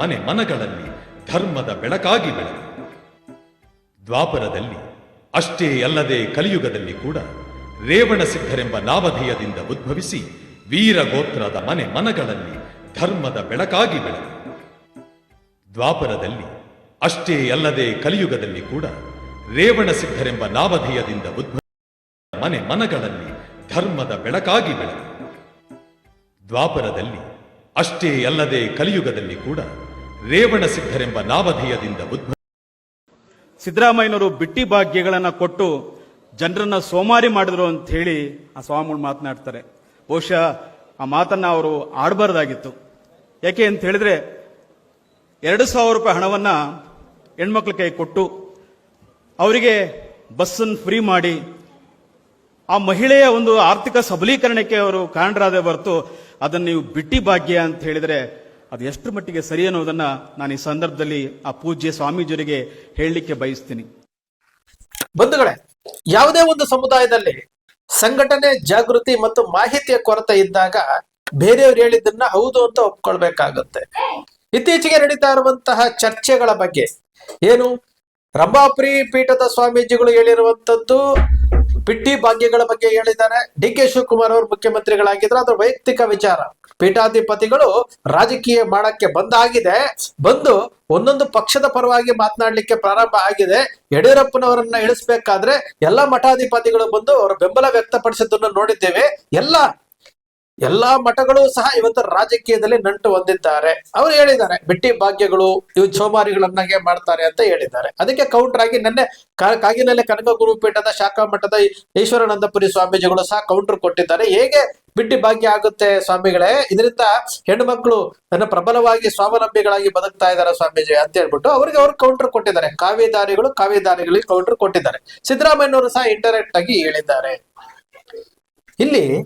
ಮನೆ ಮನಗಳಲ್ಲಿ ಧರ್ಮದ ಬೆಳಕಾಗಿ ಬೆಳಕು ದ್ವಾಪರದಲ್ಲಿ, ಅಷ್ಟೇ ಅಲ್ಲದೆ ಕಲಿಯುಗದಲ್ಲಿ ಕೂಡ ರೇವಣ ಸಿದ್ಧರೆಂಬ ನಾವಧೇಯದಿಂದ ಉದ್ಭವಿಸಿ ವೀರಗೋತ್ರದ ಮನೆ ಮನಗಳಲ್ಲಿ ಧರ್ಮದ ಬೆಳಕಾಗಿ ಬೆಳಕು ದ್ವಾಪರದಲ್ಲಿ, ಅಷ್ಟೇ ಅಲ್ಲದೆ ಕಲಿಯುಗದಲ್ಲಿ ಕೂಡ ರೇವಣ ಸಿದ್ಧರೆಂಬ ನಾವಧೇಯದಿಂದ ಉದ್ಭವಿಸಿ ಮನೆ ಮನಗಳಲ್ಲಿ ಧರ್ಮದ ಬೆಳಕಾಗಿ ಬೆಳಕು ದ್ವಾಪರದಲ್ಲಿ, ಅಷ್ಟೇ ಅಲ್ಲದೆ ಕಲಿಯುಗದಲ್ಲಿ ಕೂಡ ರೇವಣ ಸಿದ್ಧರೆಂಬ ನಾಮಧೇಯದಿಂದ ಉದ್ಭವ ಸಿದ್ದರಾಮಯ್ಯನವರು ಬಿಟ್ಟಿ ಭಾಗ್ಯಗಳನ್ನ ಕೊಟ್ಟು ಜನರನ್ನ ಸೋಮಾರಿ ಮಾಡಿದ್ರು ಅಂತ ಹೇಳಿ ಆ ಸ್ವಾಮಿಗಳು ಮಾತನಾಡ್ತಾರೆ. ಬಹುಶಃ ಆ ಮಾತನ್ನ ಅವರು ಆಡಬಾರ್ದಾಗಿತ್ತು. ಯಾಕೆ ಅಂತ ಹೇಳಿದ್ರೆ ಎರಡು ಸಾವಿರ ರೂಪಾಯಿ ಹಣವನ್ನ ಹೆಣ್ಮಕ್ಳ ಕೈ ಕೊಟ್ಟು ಅವರಿಗೆ ಬಸ್ಸನ್ನು ಫ್ರೀ ಮಾಡಿ ಆ ಮಹಿಳೆಯ ಒಂದು ಆರ್ಥಿಕ ಸಬಲೀಕರಣಕ್ಕೆ ಅವರು ಕಾರಣರಾದ ಹೊರತು ಅದನ್ನು ನೀವು ಬಿಟ್ಟಿ ಭಾಗ್ಯ ಅಂತ ಹೇಳಿದ್ರೆ ಅದು ಎಷ್ಟು ಮಟ್ಟಿಗೆ ಸರಿ ಅನ್ನೋದನ್ನ ನಾನು ಈ ಸಂದರ್ಭದಲ್ಲಿ ಆ ಪೂಜ್ಯ ಸ್ವಾಮೀಜಿಯವರಿಗೆ ಹೇಳಲಿಕ್ಕೆ ಬಯಸ್ತೀನಿ. ಬಂಧುಗಳೇ, ಯಾವುದೇ ಒಂದು ಸಮುದಾಯದಲ್ಲಿ ಸಂಘಟನೆ, ಜಾಗೃತಿ ಮತ್ತು ಮಾಹಿತಿಯ ಕೊರತೆ ಇದ್ದಾಗ ಬೇರೆಯವ್ರು ಹೇಳಿದ್ದನ್ನ ಹೌದು ಅಂತ ಒಪ್ಕೊಳ್ಬೇಕಾಗುತ್ತೆ. ಇತ್ತೀಚೆಗೆ ನಡೀತಾ ಇರುವಂತಹ ಚರ್ಚೆಗಳ ಬಗ್ಗೆ ಏನು? ರಂಭಾಪುರಿ ಪೀಠದ ಸ್ವಾಮೀಜಿಗಳು ಹೇಳಿರುವಂತದ್ದು ಪಿಟ್ಟಿ ಭಾಗ್ಯಗಳ ಬಗ್ಗೆ ಹೇಳಿದ್ದಾರೆ. ಡಿ ಕೆ ಶಿವಕುಮಾರ್ ಅವರು ಮುಖ್ಯಮಂತ್ರಿಗಳಾಗಿದ್ರೆ. ಅದು ವೈಯಕ್ತಿಕ ವಿಚಾರ. ಪೀಠಾಧಿಪತಿಗಳು ರಾಜಕೀಯ ಮಾಡಕ್ಕೆ ಬಂದಾಗಿದೆ. ಬಂದು ಒಂದೊಂದು ಪಕ್ಷದ ಪರವಾಗಿ ಮಾತನಾಡ್ಲಿಕ್ಕೆ ಪ್ರಾರಂಭ ಆಗಿದೆ. ಯಡಿಯೂರಪ್ಪನವರನ್ನ ಇಳಿಸ್ಬೇಕಾದ್ರೆ ಎಲ್ಲಾ ಮಠಾಧಿಪತಿಗಳು ಬಂದು ಅವರ ಬೆಂಬಲ ವ್ಯಕ್ತಪಡಿಸಿದ್ದನ್ನು ನೋಡಿದ್ದೇವೆ. ಎಲ್ಲ ಎಲ್ಲಾ ಮಠಗಳು ಸಹ ಇವತ್ತು ರಾಜಕೀಯದಲ್ಲಿ ನಂಟು ಹೊಂದಿದ್ದಾರೆ. ಅವರು ಹೇಳಿದ್ದಾರೆ, ಬಿಟ್ಟಿ ಭಾಗ್ಯಗಳು ಇವು ಚೋಮಾರಿಗಳನ್ನಾಗೆ ಮಾಡ್ತಾರೆ ಅಂತ ಹೇಳಿದ್ದಾರೆ. ಅದಕ್ಕೆ ಕೌಂಟರ್ ಆಗಿ ನಿನ್ನೆ ಕಾ- ಕಾಗಿನೆಲೆ ಕನಕ ಗುರುಪೀಠದ ಶಾಖಾ ಮಠದ ಈಶ್ವರಾನಂದಪುರಿ ಸ್ವಾಮೀಜಿಗಳು ಸಹ ಕೌಂಟರ್ ಕೊಟ್ಟಿದ್ದಾರೆ. ಹೇಗೆ ಬಿಟ್ಟಿ ಭಾಗ್ಯ ಆಗುತ್ತೆ ಸ್ವಾಮಿಗಳೇ? ಇದರಿಂದ ಹೆಣ್ಣು ಮಕ್ಕಳು ತನ್ನ ಪ್ರಬಲವಾಗಿ ಸ್ವಾವಲಂಬಿಗಳಾಗಿ ಬದುಕ್ತಾ ಇದ್ದಾರೆ ಸ್ವಾಮೀಜಿ ಅಂತ ಹೇಳ್ಬಿಟ್ಟು ಅವ್ರಿಗೆ ಅವ್ರು ಕೌಂಟರ್ ಕೊಟ್ಟಿದ್ದಾರೆ. ಕಾವ್ಯದಾರಿಗಳು ಕಾವ್ಯದಾರಿಗಳಿಗೆ ಕೌಂಟರ್ ಕೊಟ್ಟಿದ್ದಾರೆ. ಸಿದ್ದರಾಮಯ್ಯನವರು ಸಹ ಇಂಟರೆಕ್ಟ್ ಆಗಿ ಹೇಳಿದ್ದಾರೆ. ಇಲ್ಲಿ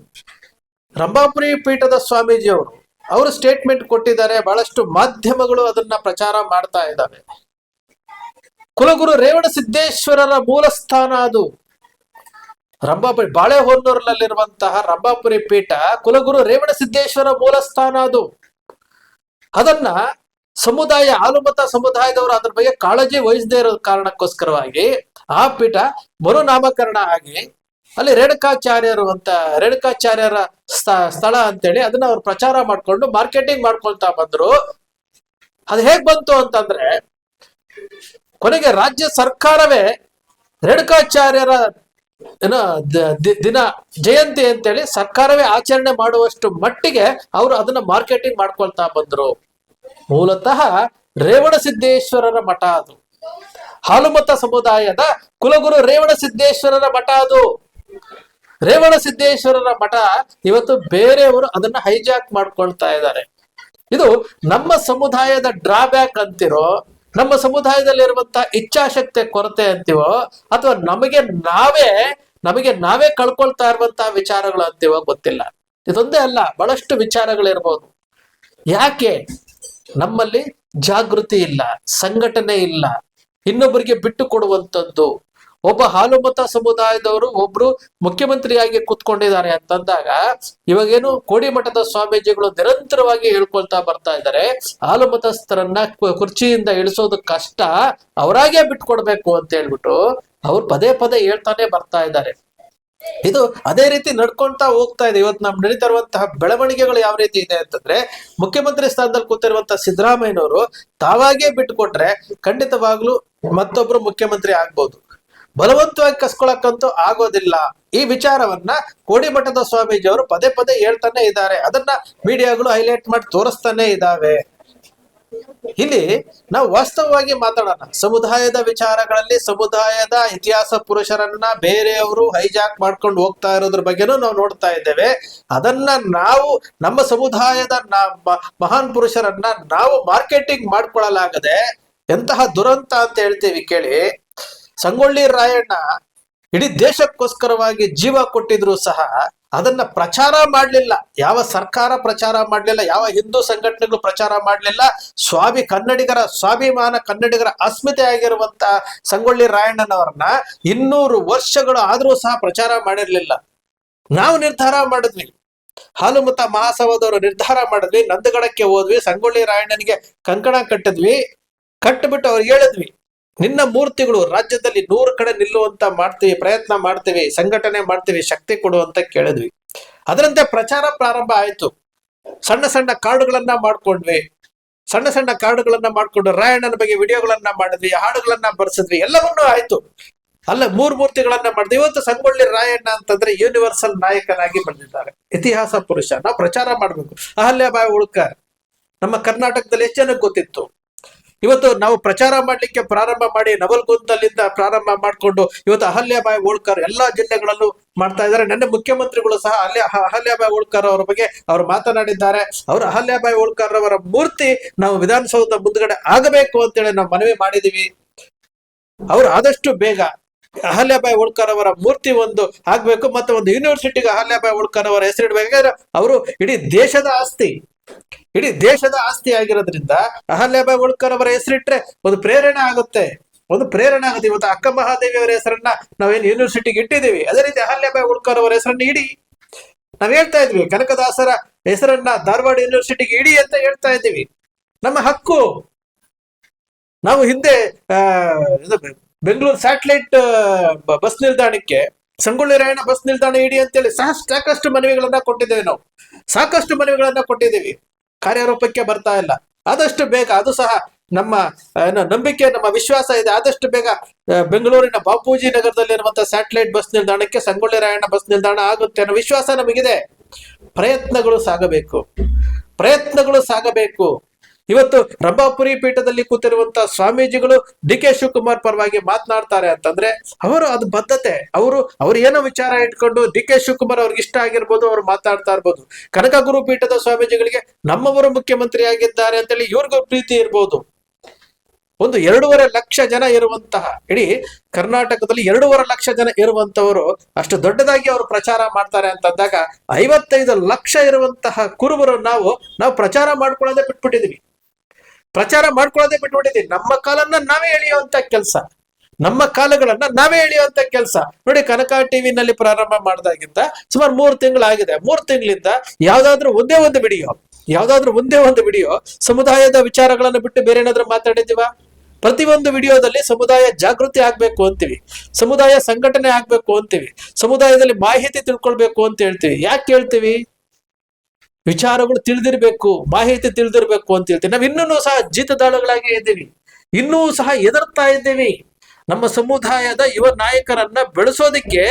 ರಂಭಾಪುರಿ ಪೀಠದ ಸ್ವಾಮೀಜಿಯವರು ಅವರು ಸ್ಟೇಟ್ಮೆಂಟ್ ಕೊಟ್ಟಿದ್ದಾರೆ. ಬಹಳಷ್ಟು ಮಾಧ್ಯಮಗಳು ಅದನ್ನ ಪ್ರಚಾರ ಮಾಡ್ತಾ ಇದ್ದಾವೆ. ಕುಲಗುರು ರೇವಣ ಸಿದ್ದೇಶ್ವರರ ಮೂಲ ಸ್ಥಾನ ಅದು. ರಂಭಾಪುರಿ ಬಾಳೆಹೊನ್ನೂರಿನಲ್ಲಿರುವಂತಹ ರಂಭಾಪುರಿ ಪೀಠ ಕುಲಗುರು ರೇವಣ ಸಿದ್ದೇಶ್ವರ ಮೂಲ ಸ್ಥಾನ ಅದು. ಅದನ್ನ ಸಮುದಾಯ ಆಲುಮತ ಸಮುದಾಯದವರು ಅದ್ರ ಬಗ್ಗೆ ಕಾಳಜಿ ವಹಿಸದೇ ಇರೋ ಕಾರಣಕ್ಕೋಸ್ಕರವಾಗಿ ಆ ಪೀಠ ಮರುನಾಮಕರಣ ಆಗಿ ಅಲ್ಲಿ ರೇಣುಕಾಚಾರ್ಯರು ಅಂತ, ರೇಣುಕಾಚಾರ್ಯರ ಸ್ಥ- ಸ್ಥಳ ಅಂತೇಳಿ ಅದನ್ನ ಅವ್ರು ಪ್ರಚಾರ ಮಾಡ್ಕೊಂಡು ಮಾರ್ಕೆಟಿಂಗ್ ಮಾಡ್ಕೊಳ್ತಾ ಬಂದ್ರು. ಅದು ಹೇಗ್ ಬಂತು ಅಂತಂದ್ರೆ, ಕೊನೆಗೆ ರಾಜ್ಯ ಸರ್ಕಾರವೇ ರೇಣುಕಾಚಾರ್ಯರ, ಏನೋ ದಿನ, ಜಯಂತಿ ಅಂತೇಳಿ ಸರ್ಕಾರವೇ ಆಚರಣೆ ಮಾಡುವಷ್ಟು ಮಟ್ಟಿಗೆ ಅವರು ಅದನ್ನ ಮಾರ್ಕೆಟಿಂಗ್ ಮಾಡ್ಕೊಳ್ತಾ ಬಂದ್ರು. ಮೂಲತಃ ರೇವಣ ಸಿದ್ದೇಶ್ವರರ ಮಠ ಅದು. ಹಾಲುಮತ ಸಮುದಾಯದ ಕುಲಗುರು ರೇವಣ ಸಿದ್ದೇಶ್ವರರ ಮಠ ಅದು. ರೇವಣ ಸಿದ್ದೇಶ್ವರರ ಮಠ ಇವತ್ತು ಬೇರೆಯವರು ಅದನ್ನ ಹೈಜಾಕ್ ಮಾಡ್ಕೊಳ್ತಾ ಇದ್ದಾರೆ. ಇದು ನಮ್ಮ ಸಮುದಾಯದ ಡ್ರಾಬ್ಯಾಕ್ ಅಂತಿರೋ, ನಮ್ಮ ಸಮುದಾಯದಲ್ಲಿರುವಂತಹ ಇಚ್ಛಾಶಕ್ತಿ ಕೊರತೆ ಅಂತೀವೋ, ಅಥವಾ ನಮಗೆ ನಾವೇ ನಮಗೆ ನಾವೇ ಕಳ್ಕೊಳ್ತಾ ಇರುವಂತಹ ವಿಚಾರಗಳು ಅಂತೀವೋ ಗೊತ್ತಿಲ್ಲ. ಇದೊಂದೇ ಅಲ್ಲ, ಬಹಳಷ್ಟು ವಿಚಾರಗಳಿರ್ಬೋದು. ಯಾಕೆ? ನಮ್ಮಲ್ಲಿ ಜಾಗೃತಿ ಇಲ್ಲ, ಸಂಘಟನೆ ಇಲ್ಲ ಇನ್ನೊಬ್ಬರಿಗೆ ಬಿಟ್ಟು ಕೊಡುವಂತದ್ದು ಒಬ್ಬ ಹಾಲುಮತ ಸಮುದಾಯದವರು ಒಬ್ರು ಮುಖ್ಯಮಂತ್ರಿಯಾಗಿ ಕೂತ್ಕೊಂಡಿದ್ದಾರೆ ಅಂತಂದಾಗ ಇವಾಗೇನು ಕೋಡಿಮಠದ ಸ್ವಾಮೀಜಿಗಳು ನಿರಂತರವಾಗಿ ಹೇಳ್ಕೊಳ್ತಾ ಬರ್ತಾ ಇದ್ದಾರೆ. ಹಾಲುಮತಸ್ಥರನ್ನ ಕುರ್ಚಿಯಿಂದ ಇಳಿಸೋದು ಕಷ್ಟ. ಅವರಾಗೆ ಬಿಟ್ಕೊಡ್ಬೇಕು ಅಂತ ಹೇಳ್ಬಿಟ್ಟು ಅವ್ರು ಪದೇ ಪದೇ ಹೇಳ್ತಾನೆ ಬರ್ತಾ ಇದ್ದಾರೆ. ಇದು ಅದೇ ರೀತಿ ನಡ್ಕೊಂತಾ ಹೋಗ್ತಾ ಇದೆ. ಇವತ್ತು ನಮ್ ನಡೀತಾ ಇರುವಂತಹ ಬೆಳವಣಿಗೆಗಳು ಯಾವ ರೀತಿ ಇದೆ ಅಂತಂದ್ರೆ ಮುಖ್ಯಮಂತ್ರಿ ಸ್ಥಾನದಲ್ಲಿ ಕೂತಿರುವಂತಹ ಸಿದ್ದರಾಮಯ್ಯನವರು ತಾವಾಗೇ ಬಿಟ್ಟುಕೊಟ್ರೆ ಖಂಡಿತವಾಗ್ಲೂ ಮತ್ತೊಬ್ರು ಮುಖ್ಯಮಂತ್ರಿ ಆಗ್ಬೋದು. ಬಲವಂತವಾಗಿ ಕಸ್ಕೊಳಕ್ಕಂತೂ ಆಗೋದಿಲ್ಲ. ಈ ವಿಚಾರವನ್ನ ಕೋಡಿಮಠದ ಸ್ವಾಮೀಜಿ ಅವರು ಪದೇ ಪದೇ ಹೇಳ್ತಾನೆ ಇದ್ದಾರೆ. ಅದನ್ನ ಮೀಡಿಯಾಗಳು ಹೈಲೈಟ್ ಮಾಡಿ ತೋರಿಸ್ತಾನೆ ಇದ್ದಾವೆ. ಇಲ್ಲಿ ನಾವು ವಾಸ್ತವವಾಗಿ ಮಾತಾಡೋಣ. ಸಮುದಾಯದ ವಿಚಾರಗಳಲ್ಲಿ ಸಮುದಾಯದ ಇತಿಹಾಸ ಪುರುಷರನ್ನ ಬೇರೆಯವರು ಹೈಜಾಕ್ ಮಾಡ್ಕೊಂಡು ಹೋಗ್ತಾ ಇರೋದ್ರ ಬಗ್ಗೆನೂ ನಾವು ನೋಡ್ತಾ ಇದ್ದೇವೆ. ಅದನ್ನ ನಾವು ನಮ್ಮ ಸಮುದಾಯದ ಮಹಾನ್ ಪುರುಷರನ್ನ ನಾವು ಮಾರ್ಕೆಟಿಂಗ್ ಮಾಡ್ಕೊಳ್ಳಲಾಗದೆ ಎಂತಹ ದುರಂತ ಅಂತ ಹೇಳ್ತೀವಿ ಕೇಳಿ. ಸಂಗೊಳ್ಳಿ ರಾಯಣ್ಣ ಇಡೀ ದೇಶಕ್ಕೋಸ್ಕರವಾಗಿ ಜೀವ ಕೊಟ್ಟಿದ್ರು ಸಹ ಅದನ್ನ ಪ್ರಚಾರ ಮಾಡ್ಲಿಲ್ಲ. ಯಾವ ಸರ್ಕಾರ ಪ್ರಚಾರ ಮಾಡ್ಲಿಲ್ಲ, ಯಾವ ಹಿಂದೂ ಸಂಘಟನೆಗಳು ಪ್ರಚಾರ ಮಾಡ್ಲಿಲ್ಲ ಸ್ವಾಮಿ ಕನ್ನಡಿಗರ, ಸ್ವಾಭಿಮಾನ ಕನ್ನಡಿಗರ ಅಸ್ಮಿತೆ ಆಗಿರುವಂತ ಸಂಗೊಳ್ಳಿ ರಾಯಣ್ಣನವ್ರನ್ನ ಇನ್ನೂರು ವರ್ಷಗಳು ಆದ್ರೂ ಸಹ ಪ್ರಚಾರ ಮಾಡಿರ್ಲಿಲ್ಲ. ನಾವು ನಿರ್ಧಾರ ಮಾಡಿದ್ವಿ. ಹಾಲುಮತ ಮಹಾಸಭಾದವರು ನಿರ್ಧಾರ ಮಾಡಿದ್ವಿ. ನಂದಗಡಕ್ಕೆ ಹೋದ್ವಿ. ಸಂಗೊಳ್ಳಿ ರಾಯಣ್ಣನಿಗೆ ಕಂಕಣ ಕಟ್ಟಿದ್ವಿ. ಕಟ್ಟಿಬಿಟ್ಟು ಅವ್ರು ಹೇಳಿದ್ವಿ. ನಿನ್ನ ಮೂರ್ತಿಗಳು ರಾಜ್ಯದಲ್ಲಿ ನೂರು ಕಡೆ ನಿಲ್ಲುವಂತ ಮಾಡ್ತೀವಿ, ಪ್ರಯತ್ನ ಮಾಡ್ತೀವಿ, ಸಂಘಟನೆ ಮಾಡ್ತೀವಿ, ಶಕ್ತಿ ಕೊಡು ಅಂತ ಕೇಳಿದ್ವಿ. ಅದರಂತೆ ಪ್ರಚಾರ ಪ್ರಾರಂಭ ಆಯ್ತು. ಸಣ್ಣ ಸಣ್ಣ ಕಾರ್ಡುಗಳನ್ನ ಮಾಡ್ಕೊಂಡ್ವಿ. ಸಣ್ಣ ಸಣ್ಣ ಕಾರ್ಡುಗಳನ್ನ ಮಾಡ್ಕೊಂಡು ರಾಯಣ್ಣನ ಬಗ್ಗೆ ವಿಡಿಯೋಗಳನ್ನ ಮಾಡಿದ್ವಿ, ಹಾಡುಗಳನ್ನ ಬರ್ಸಿದ್ವಿ, ಎಲ್ಲವನ್ನೂ ಆಯ್ತು. ಅಲ್ಲ, ಮೂರ್ ಮೂರ್ತಿಗಳನ್ನ ಮಾಡಿದ್ವಿ ಇವತ್ತು ಸಂಗೊಳ್ಳಿ ರಾಯಣ್ಣ ಅಂತಂದ್ರೆ ಯೂನಿವರ್ಸಲ್ ನಾಯಕನಾಗಿ ಬಂದಿದ್ದಾರೆ. ಇತಿಹಾಸ ಪುರುಷ. ನಾವು ಪ್ರಚಾರ ಮಾಡ್ಬೇಕು. ಅಹಲ್ಯಾಬಾಯಿ ಉಳ್ಕಾರ್ ನಮ್ಮ ಕರ್ನಾಟಕದಲ್ಲಿ ಎಷ್ಟು ಜನಕ್ಕೆ ಗೊತ್ತಿತ್ತು? ಇವತ್ತು ನಾವು ಪ್ರಚಾರ ಮಾಡ್ಲಿಕ್ಕೆ ಪ್ರಾರಂಭ ಮಾಡಿ ನವಲ್ಗುಂದಲ್ಲಿಂದ ಪ್ರಾರಂಭ ಮಾಡಿಕೊಂಡು ಇವತ್ತು ಅಹಲ್ಯಾಬಾಯಿ ಓಳ್ಕರ್ ಎಲ್ಲಾ ಜಿಲ್ಲೆಗಳಲ್ಲೂ ಮಾಡ್ತಾ ಇದ್ದಾರೆ. ನಿನ್ನೆ ಮುಖ್ಯಮಂತ್ರಿಗಳು ಸಹ ಅಹ- ಅಹಲ್ಯಾಬಾಯಿ ಹೋಳ್ಕರ್ ಅವರ ಬಗ್ಗೆ ಅವರು ಮಾತನಾಡಿದ್ದಾರೆ. ಅವರು ಅಹಲ್ಯಾಬಾಯಿ ಓಳ್ಕರ್ ಅವರ ಮೂರ್ತಿ ನಾವು ವಿಧಾನಸೌಧ ಮುಂದ್ಗಡೆ ಆಗಬೇಕು ಅಂತೇಳಿ ನಾವು ಮನವಿ ಮಾಡಿದೀವಿ. ಅವರು ಆದಷ್ಟು ಬೇಗ ಅಹಲ್ಯಾಬಾಯಿ ಓಳ್ಕರ್ ಅವರ ಮೂರ್ತಿ ಒಂದು ಆಗ್ಬೇಕು ಮತ್ತೆ ಒಂದು ಯೂನಿವರ್ಸಿಟಿಗೆ ಅಹಲ್ಯಾಬಾಯಿ ಹೋಳ್ಕರ್ ಅವರ ಹೆಸರಿಡ್ಬೇಕಾದ್ರೆ ಅವರು ಇಡೀ ದೇಶದ ಆಸ್ತಿ. ಇಡೀ ದೇಶದ ಆಸ್ತಿ ಆಗಿರೋದ್ರಿಂದ ಅಹಲ್ಯಾಬಾಯಿ ಹೋಳ್ಕರ್ ಅವರ ಹೆಸರಿಟ್ರೆ ಒಂದು ಪ್ರೇರಣೆ ಆಗುತ್ತೆ. ಒಂದು ಪ್ರೇರಣೆ ಆಗುತ್ತೆ. ಇವತ್ತು ಅಕ್ಕ ಮಹಾದೇವಿ ಅವರ ಹೆಸರನ್ನ ನಾವೇನು ಯೂನಿವರ್ಸಿಟಿಗೆ ಇಟ್ಟಿದ್ದೀವಿ. ಅದೇ ರೀತಿ ಅಹಲ್ಯಾಬಾಯಿ ಹೋಳ್ಕರ್ ಅವರ ಹೆಸರನ್ನ ಇಡಿ. ನಾವ್ ಹೇಳ್ತಾ ಇದ್ವಿ, ಕನಕದಾಸರ ಹೆಸರನ್ನ ಧಾರವಾಡ ಯೂನಿವರ್ಸಿಟಿಗೆ ಇಡಿ ಅಂತ ಹೇಳ್ತಾ ಇದ್ದೀವಿ. ನಮ್ಮ ಹಕ್ಕು. ನಾವು ಹಿಂದೆ ಬೆಂಗಳೂರು ಸ್ಯಾಟಲೈಟ್ ಬಸ್ ನಿಲ್ದಾಣಕ್ಕೆ ಸಂಗೊಳ್ಳಿ ರಾಯಣ್ಣ ಬಸ್ ನಿಲ್ದಾಣ ಇಡಿ ಅಂತೇಳಿ ಸಹ ಸಾಕಷ್ಟು ಮನವಿಗಳನ್ನ ಕೊಟ್ಟಿದ್ದೇವೆ ನಾವು. ಸಾಕಷ್ಟು ಮನವಿಗಳನ್ನ ಕೊಟ್ಟಿದ್ದೀವಿ. ಕಾರ್ಯರೂಪಕ್ಕೆ ಬರ್ತಾ ಇಲ್ಲ. ಆದಷ್ಟು ಬೇಗ ಅದು ಸಹ ನಮ್ಮ ನಂಬಿಕೆ, ನಮ್ಮ ವಿಶ್ವಾಸ ಇದೆ. ಆದಷ್ಟು ಬೇಗ ಬೆಂಗಳೂರಿನ ಬಾಪೂಜಿ ನಗರದಲ್ಲಿರುವಂತಹ ಸ್ಯಾಟಲೈಟ್ ಬಸ್ ನಿಲ್ದಾಣಕ್ಕೆ ಸಂಗೊಳ್ಳಿ ರಾಯಣ್ಣ ಬಸ್ ನಿಲ್ದಾಣ ಆಗುತ್ತೆ ಅನ್ನೋ ವಿಶ್ವಾಸ ನಮಗಿದೆ. ಪ್ರಯತ್ನಗಳು ಸಾಗಬೇಕು. ಪ್ರಯತ್ನಗಳು ಸಾಗಬೇಕು. ಇವತ್ತು ರಂಭಾಪುರಿ ಪೀಠದಲ್ಲಿ ಕೂತಿರುವಂತಹ ಸ್ವಾಮೀಜಿಗಳು ಡಿ ಕೆ ಶಿವಕುಮಾರ್ ಪರವಾಗಿ ಮಾತನಾಡ್ತಾರೆ ಅಂತಂದ್ರೆ ಅವರು ಅದು ಬದ್ಧತೆ. ಅವರು, ಅವ್ರು ಏನೋ ವಿಚಾರ ಇಟ್ಕೊಂಡು ಡಿ ಕೆ ಶಿವಕುಮಾರ್ ಅವ್ರಿಗೆ ಇಷ್ಟ ಆಗಿರ್ಬೋದು, ಅವ್ರು ಮಾತಾಡ್ತಾ ಇರ್ಬೋದು. ಕನಕ ಗುರು ಪೀಠದ ಸ್ವಾಮೀಜಿಗಳಿಗೆ ನಮ್ಮವರು ಮುಖ್ಯಮಂತ್ರಿ ಆಗಿದ್ದಾರೆ ಅಂತೇಳಿ ಇವ್ರಿಗೂ ಪ್ರೀತಿ ಇರ್ಬೋದು. ಒಂದು ಎರಡೂವರೆ ಲಕ್ಷ ಜನ ಇರುವಂತಹ, ಇಡೀ ಕರ್ನಾಟಕದಲ್ಲಿ ಎರಡೂವರೆ ಲಕ್ಷ ಜನ ಇರುವಂತವರು ಅಷ್ಟು ದೊಡ್ಡದಾಗಿ ಅವರು ಪ್ರಚಾರ ಮಾಡ್ತಾರೆ ಅಂತಂದಾಗ ಐವತ್ತೈದು ಲಕ್ಷ ಇರುವಂತಹ ಕುರುಬರು ನಾವು ನಾವು ಪ್ರಚಾರ ಮಾಡ್ಕೊಳ್ಳೋದೇ ಬಿಟ್ಬಿಟ್ಟಿದೀವಿ ಪ್ರಚಾರ ಮಾಡ್ಕೊಳ್ಳೋದೇ ಬಿಟ್ಬಿಟ್ಟಿದ್ದೀವಿ ನಮ್ಮ ಕಾಲನ್ನ ನಾವೇ ಎಳೆಯುವಂತ ಕೆಲಸ. ನಮ್ಮ ಕಾಲಗಳನ್ನ ನಾವೇ ಎಳೆಯುವಂತ ಕೆಲಸ. ನೋಡಿ, ಕನಕ ಟಿವಿನಲ್ಲಿ ಪ್ರಾರಂಭ ಮಾಡಿದಾಗಿಂತ ಸುಮಾರು ಮೂರು ತಿಂಗಳಾಗಿದೆ. ಮೂರು ತಿಂಗಳಿಂದ ಯಾವ್ದಾದ್ರು ಒಂದೇ ಒಂದು ವಿಡಿಯೋ, ಯಾವ್ದಾದ್ರು ಒಂದೇ ಒಂದು ವಿಡಿಯೋ ಸಮುದಾಯದ ವಿಚಾರಗಳನ್ನು ಬಿಟ್ಟು ಬೇರೆ ಏನಾದ್ರೂ ಮಾತಾಡಿದೀವ ಪ್ರತಿಯೊಂದು ವಿಡಿಯೋದಲ್ಲಿ ಸಮುದಾಯ ಜಾಗೃತಿ ಆಗ್ಬೇಕು ಅಂತೀವಿ. ಸಮುದಾಯ ಸಂಘಟನೆ ಆಗ್ಬೇಕು ಅಂತೀವಿ. ಸಮುದಾಯದಲ್ಲಿ ಮಾಹಿತಿ ತಿಳ್ಕೊಳ್ಬೇಕು ಅಂತ ಹೇಳ್ತೀವಿ. ಯಾಕೆ ಹೇಳ್ತೀವಿ? ವಿಚಾರಗಳು ತಿಳಿದಿರಬೇಕು, ಮಾಹಿತಿ ತಿಳಿದಿರಬೇಕು ಅಂತ ಹೇಳ್ತೀವಿ. ನಾವು ಇನ್ನೂ ಸಹ ಜೀತದಾಳುಗಳಾಗಿ ಇದ್ದೀವಿ. ಇನ್ನೂ ಸಹ ಎದರ್ತಾ ಇದ್ದೀವಿ. ನಮ್ಮ ಸಮುದಾಯದ ಯುವ ನಾಯಕರನ್ನ ಬೆಳೆಸೋದಿಕ್ಕೆ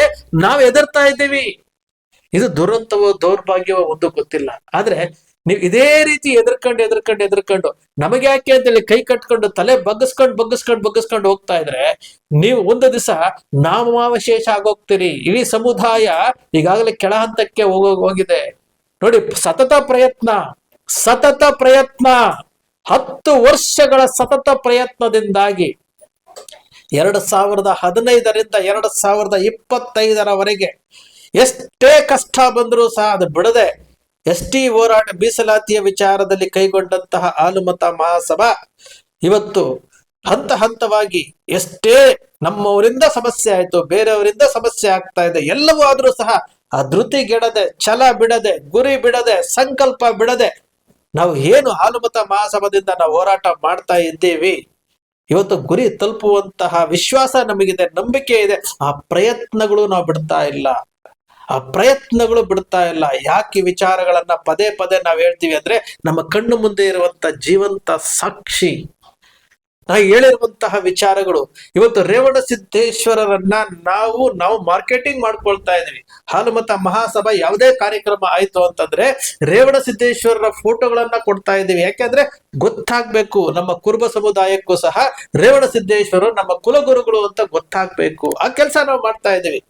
ನಾವ್ ಎದುರ್ತಾ ಇದ್ದೀವಿ. ಇದು ದುರಂತವೋ ದೌರ್ಭಾಗ್ಯವೋ ಒಂದು ಗೊತ್ತಿಲ್ಲ. ಆದ್ರೆ ನೀವು ಇದೇ ರೀತಿ ಎದ್ರಕೊಂಡು ಎದ್ರಕೊಂಡು ಎದ್ರಕೊಂಡು ನಮಗೆ ಯಾಕೆ ಅಂತೇಳಿ ಕೈ ಕಟ್ಕೊಂಡು, ತಲೆ ಬಗ್ಗಿಸ್ಕೊಂಡು ಬಗ್ಗಿಸ್ಕೊಂಡು ಬಗ್ಗಿಸ್ಕೊಂಡು ಹೋಗ್ತಾ ಇದ್ರೆ ನೀವು ಒಂದು ದಿವಸ ನಾಮಾವಶೇಷ ಆಗೋಗ್ತೀರಿ. ಇಡೀ ಸಮುದಾಯ ಈಗಾಗಲೇ ಕೆಳ ಹಂತಕ್ಕೆ ಹೋಗಿದೆ. ನೋಡಿ, ಸತತ ಪ್ರಯತ್ನ ಸತತ ಪ್ರಯತ್ನ, ಹತ್ತು ವರ್ಷಗಳ ಸತತ ಪ್ರಯತ್ನದಿಂದಾಗಿ ಎರಡು ಸಾವಿರದ ಹದಿನೈದರಿಂದ ಎರಡು ಸಾವಿರದ ಇಪ್ಪತ್ತೈದರವರೆಗೆ ಎಷ್ಟೇ ಕಷ್ಟ ಬಂದರೂ ಸಹ ಅದು ಬಿಡದೆ ಎಸ್ ಟಿ ಹೋರಾಟ ಮೀಸಲಾತಿಯ ವಿಚಾರದಲ್ಲಿ ಕೈಗೊಂಡಂತಹ ಆಲುಮತ ಮಹಾಸಭಾ ಇವತ್ತು ಹಂತ ಹಂತವಾಗಿ ಎಷ್ಟೇ ನಮ್ಮವರಿಂದ ಸಮಸ್ಯೆ ಆಯಿತು, ಬೇರೆಯವರಿಂದ ಸಮಸ್ಯೆ ಆಗ್ತಾ ಇದೆ, ಎಲ್ಲವೂ ಆದರೂ ಸಹ ಆ ಧೃತಿಗೆಡದೆ ಛಲ ಬಿಡದೆ, ಗುರಿ ಬಿಡದೆ, ಸಂಕಲ್ಪ ಬಿಡದೆ ನಾವು ಏನು ಹಾಲುಮತ ಮಹಾಸಭದಿಂದ ನಾವು ಹೋರಾಟ ಮಾಡ್ತಾ ಇದ್ದೀವಿ? ಇವತ್ತು ಗುರಿ ತಲುಪುವಂತಹ ವಿಶ್ವಾಸ ನಮಗಿದೆ, ನಂಬಿಕೆ ಇದೆ. ಆ ಪ್ರಯತ್ನಗಳು ನಾವು ಬಿಡ್ತಾ ಇಲ್ಲ. ಆ ಪ್ರಯತ್ನಗಳು ಬಿಡ್ತಾ ಇಲ್ಲ. ಯಾಕೆ ವಿಚಾರಗಳನ್ನ ಪದೇ ಪದೇ ನಾವು ಹೇಳ್ತೀವಿ ಅಂದ್ರೆ ನಮ್ಮ ಕಣ್ಣು ಮುಂದೆ ಇರುವಂತ ಜೀವಂತ ಸಾಕ್ಷಿ. ನಾ ಹೇಳಿರುವಂತಹ ವಿಚಾರಗಳು. ಇವತ್ತು ರೇವಣ ಸಿದ್ದೇಶ್ವರರನ್ನ ನಾವು ನಾವು ಮಾರ್ಕೆಟಿಂಗ್ ಮಾಡ್ಕೊಳ್ತಾ ಇದೀವಿ ಹಾಲುಮತ ಮಹಾಸಭಾ ಯಾವುದೇ ಕಾರ್ಯಕ್ರಮ ಆಯ್ತು ಅಂತಂದ್ರೆ ರೇವಣ ಸಿದ್ದೇಶ್ವರರ ಫೋಟೋಗಳನ್ನ ಕೊಡ್ತಾ ಇದೀವಿ ಯಾಕೆಂದ್ರೆ ಗೊತ್ತಾಗ್ಬೇಕು, ನಮ್ಮ ಕುರುಬ ಸಮುದಾಯಕ್ಕೂ ಸಹ ರೇವಣ ಸಿದ್ದೇಶ್ವರರು ನಮ್ಮ ಕುಲಗುರುಗಳು ಅಂತ ಗೊತ್ತಾಗ್ಬೇಕು. ಆ ಕೆಲಸ ನಾವು ಮಾಡ್ತಾ ಇದ್ದೀವಿ.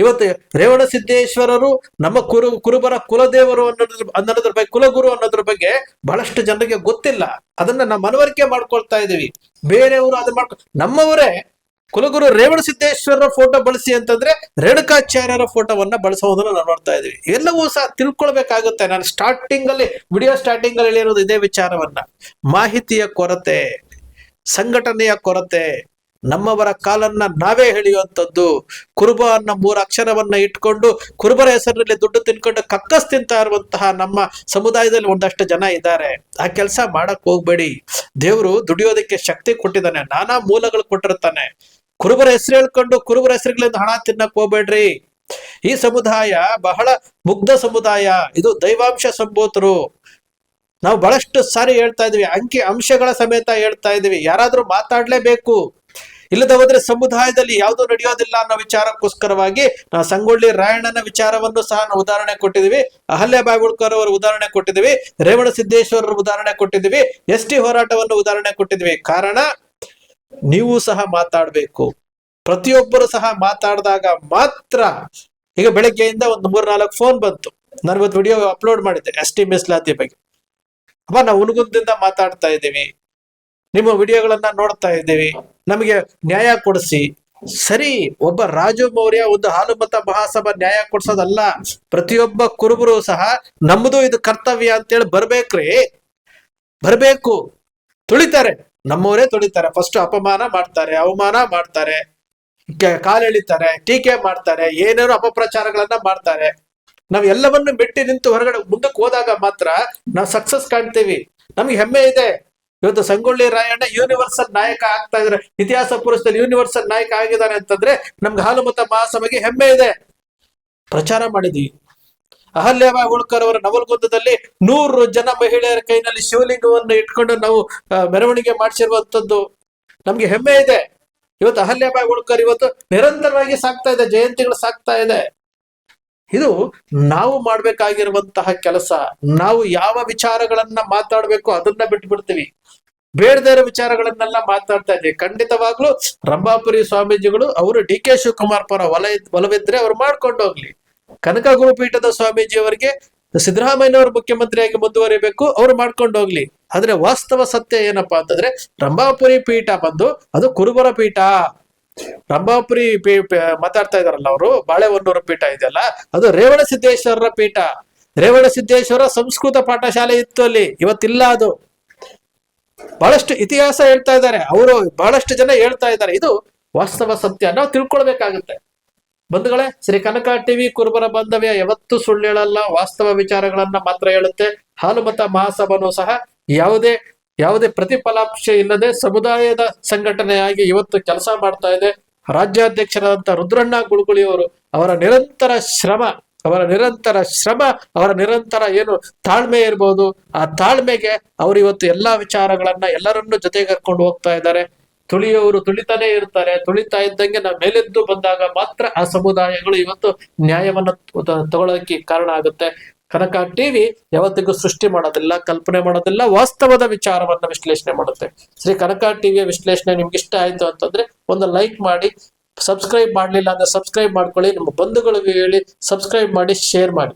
ಇವತ್ತು ರೇವಣ ಸಿದ್ದೇಶ್ವರರು ನಮ್ಮ ಕುರು ಕುರುಬರ ಕುಲದೇವರು ಅನ್ನೋದ್ರ ಅನ್ನೋದ್ರ ಬಗ್ಗೆ, ಕುಲಗುರು ಅನ್ನೋದ್ರ ಬಗ್ಗೆ ಬಹಳಷ್ಟು ಜನರಿಗೆ ಗೊತ್ತಿಲ್ಲ. ಅದನ್ನ ನಾವು ಮನವರಿಕೆ ಮಾಡ್ಕೊಳ್ತಾ ಇದೀವಿ ಬೇರೆಯವರು ಅದನ್ನ ಮಾಡ್ಕೊ, ನಮ್ಮವರೇ ಕುಲಗುರು ರೇವಣ ಸಿದ್ದೇಶ್ವರರ ಫೋಟೋ ಬಳಸಿ ಅಂತಂದ್ರೆ ರೇಣುಕಾಚಾರ್ಯರ ಫೋಟೋವನ್ನ ಬಳಸೋದನ್ನ ನಾವು ನೋಡ್ತಾ ಇದೀವಿ ಎಲ್ಲವೂ ಸಹ ತಿಳ್ಕೊಳ್ಬೇಕಾಗುತ್ತೆ. ನಾನು ಸ್ಟಾರ್ಟಿಂಗ್ ಅಲ್ಲಿ ವಿಡಿಯೋ ಸ್ಟಾರ್ಟಿಂಗ್ ಅಲ್ಲಿ ಹೇಳಿರೋದು ಇದೇ ವಿಚಾರವನ್ನ. ಮಾಹಿತಿಯ ಕೊರತೆ, ಸಂಘಟನೆಯ ಕೊರತೆ ನಮ್ಮವರ ಕಾಲನ್ನ ನಾವೇ ಎಳೆಯುವಂಥದ್ದು. ಕುರುಬ ಅನ್ನೋ ಮೂರು ಅಕ್ಷರವನ್ನ ಇಟ್ಕೊಂಡು ಕುರುಬರ ಹೆಸರಿನಲ್ಲಿ ದುಡ್ಡು ತಿನ್ಕೊಂಡು ಕಕ್ಕಸ್ ತಿಂತಾ ಇರುವಂತಹ ನಮ್ಮ ಸಮುದಾಯದಲ್ಲಿ ಒಂದಷ್ಟು ಜನ ಇದ್ದಾರೆ. ಆ ಕೆಲಸ ಮಾಡಕ್ ಹೋಗ್ಬೇಡಿ. ದೇವರು ದುಡಿಯೋದಕ್ಕೆ ಶಕ್ತಿ ಕೊಟ್ಟಿದ್ದಾನೆ. ನಾನಾ ಮೂಲಗಳು ಕೊಟ್ಟಿರ್ತಾನೆ. ಕುರುಬರ ಹೆಸರು ಹೇಳ್ಕೊಂಡು ಕುರುಬರ ಹೆಸರುಗಳಿಂದ ಹಣ ತಿನ್ನಕ್ ಹೋಗ್ಬೇಡ್ರಿ. ಈ ಸಮುದಾಯ ಬಹಳ ಮುಗ್ಧ ಸಮುದಾಯ. ಇದು ದೈವಾಂಶ ಸಂಭೂತರು ನಾವು ಬಹಳಷ್ಟು ಸಾರಿ ಹೇಳ್ತಾ ಇದ್ವಿ. ಅಂಕಿ ಅಂಶಗಳ ಸಮೇತ ಹೇಳ್ತಾ ಇದೀವಿ. ಯಾರಾದ್ರೂ ಮಾತಾಡ್ಲೇಬೇಕು. ಇಲ್ಲದ ಹೋದ್ರೆ ಸಮುದಾಯದಲ್ಲಿ ಯಾವುದು ನಡೆಯೋದಿಲ್ಲ ಅನ್ನೋ ವಿಚಾರಕ್ಕೋಸ್ಕರವಾಗಿ ನಾವು ಸಂಗೊಳ್ಳಿ ರಾಯಣ್ಣನ ವಿಚಾರವನ್ನು ಸಹ ನಾವು ಉದಾಹರಣೆ ಕೊಟ್ಟಿದ್ದೀವಿ. ಅಹಲ್ಯ ಬಾಗುಳ್ಕರ್ ಅವರ ಉದಾಹರಣೆ ಕೊಟ್ಟಿದ್ದೀವಿ. ರೇವಣ ಸಿದ್ದೇಶ್ವರರ ಉದಾಹರಣೆ ಕೊಟ್ಟಿದ್ದೀವಿ. ಎಸ್ ಟಿ ಹೋರಾಟವನ್ನು ಉದಾಹರಣೆ ಕೊಟ್ಟಿದ್ದೀವಿ. ಕಾರಣ, ನೀವು ಸಹ ಮಾತಾಡ್ಬೇಕು. ಪ್ರತಿಯೊಬ್ಬರು ಸಹ ಮಾತಾಡಿದಾಗ ಮಾತ್ರ ಈಗ ಬೆಳಗ್ಗೆಯಿಂದ ಒಂದು ಮೂರ್ನಾಲ್ಕು ಫೋನ್ ಬಂತು. ನಾನು ಇವತ್ತು ವಿಡಿಯೋ ಅಪ್ಲೋಡ್ ಮಾಡಿದ್ದೆ ಎಸ್ ಟಿ ಮೀಸಲಾತಿ ಬಗ್ಗೆ. ಅಪ್ಪ ನಾವು ಉಣಗುಂದಿಂದ ಮಾತಾಡ್ತಾ ಇದ್ದೀವಿ. ನಿಮ್ಮ ವಿಡಿಯೋಗಳನ್ನ ನೋಡ್ತಾ ಇದ್ದೀವಿ. ನಮಗೆ ನ್ಯಾಯ ಕೊಡಿಸಿ. ಸರಿ, ಒಬ್ಬ ರಾಜು ಮೌರ್ಯ ಒಂದು ಹಾಲುಮತ ಮಹಾಸಭಾ ನ್ಯಾಯ ಕೊಡ್ಸೋದಲ್ಲ. ಪ್ರತಿಯೊಬ್ಬ ಕುರುಬರು ಸಹ ನಮ್ಮದು ಇದು ಕರ್ತವ್ಯ ಅಂತೇಳಿ ಬರ್ಬೇಕ್ರಿ. ಬರ್ಬೇಕು. ತುಳಿತಾರೆ. ನಮ್ಮವರೇ ತುಳಿತಾರೆ. ಫಸ್ಟ್ ಅಪಮಾನ ಮಾಡ್ತಾರೆ, ಅವಮಾನ ಮಾಡ್ತಾರೆ ಕಾಲೆಳಿತಾರೆ ಟೀಕೆ ಮಾಡ್ತಾರೆ, ಏನೇನೋ ಅಪಪ್ರಚಾರಗಳನ್ನ ಮಾಡ್ತಾರೆ. ನಾವ್ ಎಲ್ಲವನ್ನು ಬಿಟ್ಟು ನಿಂತು ಹೊರಗಡೆ ಮುಂದಕ್ಕೆ ಹೋದಾಗ ಮಾತ್ರ ನಾವು ಸಕ್ಸಸ್ ಕಾಣ್ತೀವಿ. ನಮ್ಗೆ ಹೆಮ್ಮೆ ಇದೆ. ಇವತ್ತು ಸಂಗೊಳ್ಳಿ ರಾಯಣ್ಣ ಯೂನಿವರ್ಸಲ್ ನಾಯಕ ಆಗ್ತಾ ಇದ್ರೆ. ಇತಿಹಾಸ ಪುರುಷದಲ್ಲಿ ಯೂನಿವರ್ಸಲ್ ನಾಯಕ ಆಗಿದ್ದಾನೆ ಅಂತಂದ್ರೆ ನಮ್ಗೆ ಹಾಲುಮತ ಮಹಾಸಭೆಗೆ ಹೆಮ್ಮೆ ಇದೆ. ಪ್ರಚಾರ ಮಾಡಿದ್ವಿ. ಅಹಲ್ಯಬಾಯಿ ಹೋಳ್ಕರ್ ಅವರ ನವಲ್ಗುಂದದಲ್ಲಿ ನೂರು ಜನ ಮಹಿಳೆಯರ ಕೈನಲ್ಲಿ ಶಿವಲಿಂಗವನ್ನು ಇಟ್ಕೊಂಡು ನಾವು ಮೆರವಣಿಗೆ ಮಾಡಿಸಿರುವಂತದ್ದು ನಮ್ಗೆ ಹೆಮ್ಮೆ ಇದೆ. ಇವತ್ತು ಅಹಲ್ಯಬಾಯಿ ಹೋಳ್ಕರ್ ಇವತ್ತು ನಿರಂತರವಾಗಿ ಸಾಕ್ತಾ ಇದೆ, ಜಯಂತಿಗಳು ಸಾಕ್ತಾ ಇದೆ. ಇದು ನಾವು ಮಾಡ್ಬೇಕಾಗಿರುವಂತಹ ಕೆಲಸ. ನಾವು ಯಾವ ವಿಚಾರಗಳನ್ನ ಮಾತಾಡ್ಬೇಕು ಅದನ್ನ ಬಿಟ್ಬಿಡ್ತೀವಿ. ಬೇಡದೇ ಇರೋ ವಿಚಾರಗಳನ್ನೆಲ್ಲ ಮಾತಾಡ್ತಾ ಇದ್ವಿ ಖಂಡಿತವಾಗ್ಲೂ ರಂಭಾಪುರಿ ಸ್ವಾಮೀಜಿಗಳು, ಅವರು ಡಿ ಕೆ ಶಿವಕುಮಾರ್ ಪರ ಒಲ ಒಲವಿದ್ರೆ ಅವ್ರು ಮಾಡ್ಕೊಂಡು ಹೋಗ್ಲಿ. ಕನಕ ಗುರುಪೀಠದ ಸ್ವಾಮೀಜಿ ಅವರಿಗೆ ಸಿದ್ದರಾಮಯ್ಯನವರು ಮುಖ್ಯಮಂತ್ರಿಯಾಗಿ ಮುಂದುವರಿಬೇಕು, ಅವ್ರು ಮಾಡ್ಕೊಂಡು ಹೋಗ್ಲಿ. ಆದ್ರೆ ವಾಸ್ತವ ಸತ್ಯ ಏನಪ್ಪಾ ಅಂತಂದ್ರೆ ರಂಭಾಪುರಿ ಪೀಠ ಬಂದು ಅದು ಕುರುಬರ ಪೀಠ. ರಂಭಾಪುರಿ ಮಾತಾಡ್ತಾ ಇದಾರಲ್ಲ ಅವರು, ಬಾಳೆಹೊನ್ನೂರ ಪೀಠ ಇದೆಯಲ್ಲ, ಅದು ರೇವಣ ಸಿದ್ದೇಶ್ವರರ ಪೀಠ. ರೇವಣ ಸಿದ್ದೇಶ್ವರ ಸಂಸ್ಕೃತ ಪಾಠಶಾಲೆ ಇತ್ತು ಅಲ್ಲಿ, ಇವತ್ತಿಲ್ಲ ಅದು. ಬಹಳಷ್ಟು ಇತಿಹಾಸ ಹೇಳ್ತಾ ಇದ್ದಾರೆ, ಅವರು ಬಹಳಷ್ಟು ಜನ ಹೇಳ್ತಾ ಇದ್ದಾರೆ. ಇದು ವಾಸ್ತವ ಸತ್ಯ ನಾವು ತಿಳ್ಕೊಳ್ಬೇಕಾಗುತ್ತೆ. ಬಂಧುಗಳೇ, ಶ್ರೀ ಕನಕ ಟಿವಿ ಕುರುಬರ ಬಾಂಧವ್ಯ ಯಾವತ್ತೂ ಸುಳ್ಳು ಹೇಳಲ್ಲ, ವಾಸ್ತವ ವಿಚಾರಗಳನ್ನ ಮಾತ್ರ ಹೇಳುತ್ತೆ. ಹಾಲುಮತ ಮಹಾಸಭನು ಸಹ ಯಾವುದೇ ಯಾವುದೇ ಪ್ರತಿಫಲಾಂಶ ಇಲ್ಲದೆ ಸಮುದಾಯದ ಸಂಘಟನೆಯಾಗಿ ಇವತ್ತು ಕೆಲಸ ಮಾಡ್ತಾ ಇದೆ. ರಾಜ್ಯಾಧ್ಯಕ್ಷರಾದಂತ ರುದ್ರಣ್ಣ ಗುಳುಗುಳಿ ಅವರು ನಿರಂತರ ಶ್ರಮ, ಅವರ ನಿರಂತರ ಶ್ರಮ, ಅವರ ನಿರಂತರ ಏನು ತಾಳ್ಮೆ ಇರ್ಬೋದು, ಆ ತಾಳ್ಮೆಗೆ ಅವರು ಇವತ್ತು ಎಲ್ಲಾ ವಿಚಾರಗಳನ್ನ ಎಲ್ಲರನ್ನು ಜೊತೆಗೆ ಕರ್ಕೊಂಡು ಹೋಗ್ತಾ ಇದ್ದಾರೆ. ತುಳಿಯೋರು ತುಳಿತಾನೆ ಇರ್ತಾರೆ. ತುಳಿತಾ ಇದ್ದಂಗೆ ನಾವು ಮೇಲೆದ್ದು ಬಂದಾಗ ಮಾತ್ರ ಆ ಸಮುದಾಯಗಳು ಇವತ್ತು ನ್ಯಾಯವನ್ನ ತಗೊಳ್ಳೋಕೆ ಕಾರಣ ಆಗುತ್ತೆ. ಕನಕ ಟಿವಿ ಯಾವತ್ತಿಗೂ ಸೃಷ್ಟಿ ಮಾಡೋದಿಲ್ಲ, ಕಲ್ಪನೆ ಮಾಡೋದಿಲ್ಲ, ವಾಸ್ತವದ ವಿಚಾರವನ್ನ ವಿಶ್ಲೇಷಣೆ ಮಾಡುತ್ತೆ. ಶ್ರೀ ಕನಕ ಟಿವಿಯ ವಿಶ್ಲೇಷಣೆ ನಿಮ್ಗೆ ಇಷ್ಟ ಆಯ್ತು ಅಂತಂದ್ರೆ ಒಂದು ಲೈಕ್ ಮಾಡಿ ಸಬ್ಸ್ಕ್ರೈಬ್ ಮಾಡಲಿಲ್ಲ ಅಂದ್ರೆ ಸಬ್ಸ್ಕ್ರೈಬ್ ಮಾಡ್ಕೊಳ್ಳಿ, ನಿಮ್ಮ ಬಂಧುಗಳಿಗೂ ಹೇಳಿ ಸಬ್ಸ್ಕ್ರೈಬ್ ಮಾಡಿ ಶೇರ್ ಮಾಡಿ.